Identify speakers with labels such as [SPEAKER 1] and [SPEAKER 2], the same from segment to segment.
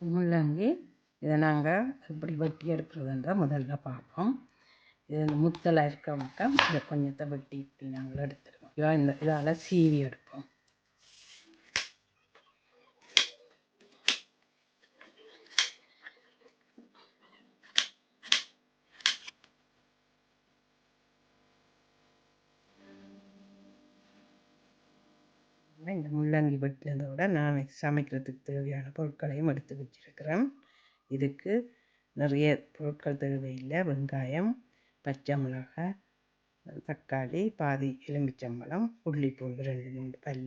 [SPEAKER 1] முள்ளங்கி இதை நாங்கள் எப்படி வெட்டி எடுக்கிறதுன்றா முதல்ல பார்ப்போம். இது இந்த முத்தலை இருக்க மட்டும். இதை கொஞ்சத்தை வெட்டி இப்படி நாங்கள் எடுத்துருவோம். இதான் இந்த இதால் சீவி எடுப்போம். இந்த முள்ளங்கி வெட்டினதோட நான் சமைக்கிறதுக்கு தேவையான பொருட்களையும் எடுத்து வச்சிருக்கிறேன். இதுக்கு நிறைய பொருட்கள் தேவையில்லை. வெங்காயம் பச்சை மிளகாய் தக்காளி பாதி எலுமிச்சம்பழம் புள்ளிப்பூண்டு ரெண்டு மூணு பல்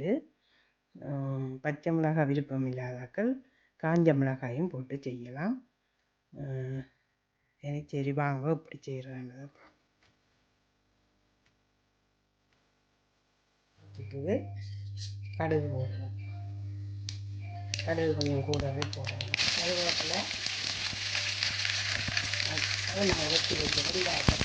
[SPEAKER 1] பச்சை மிளகாய் விருப்பம் இல்லாதாக்கள் காஞ்ச மிளகாயும் போட்டு செய்யலாம். எனக்கு சரி வாங்க இப்படி செய்கிறாங்க இது കടുക് പോകും കടുക് കുഞ്ഞും കൂടാതെ പോകും അതുപോലെ അത് നിരത്തി വയ്ക്കും ഇല്ലാതെ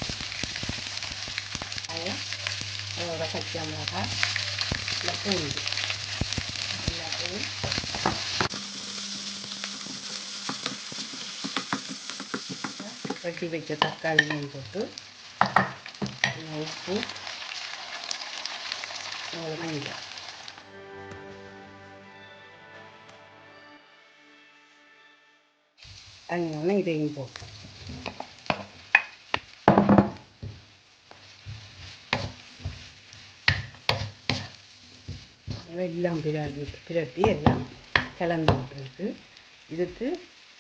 [SPEAKER 1] അത് വെച്ച തക്കാളിയും തൊട്ട് ഉപ്പ് നമ്മൾ அங்கே மஞ்சள் அதனால இதையும் போட்டு எல்லாம் பிரட்டி பிரட்டி எல்லாம் கலந்து விட்டுருக்கு இதுக்கு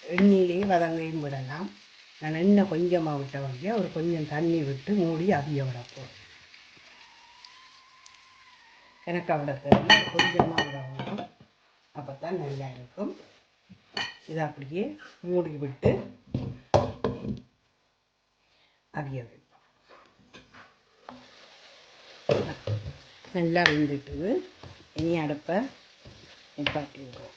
[SPEAKER 1] எண்ணெயிலேயே வதங்கையும் விடலாம் நான் எண்ணெய் கொஞ்சமாக விட்ட வண்டியா ஒரு கொஞ்சம் தண்ணி விட்டு மூடி அவிய விடப்போம் எனக்கு அவ்வளோ தேவை கொஞ்சமாக விட வேணும் அப்போ தான் நல்லா இருக்கும் இதை அப்படியே மூடி விட்டு அவிய வைப்போம். நல்லா வெந்துட்டு இனி அடுப்பை நிப்பாட்டி விடுவோம்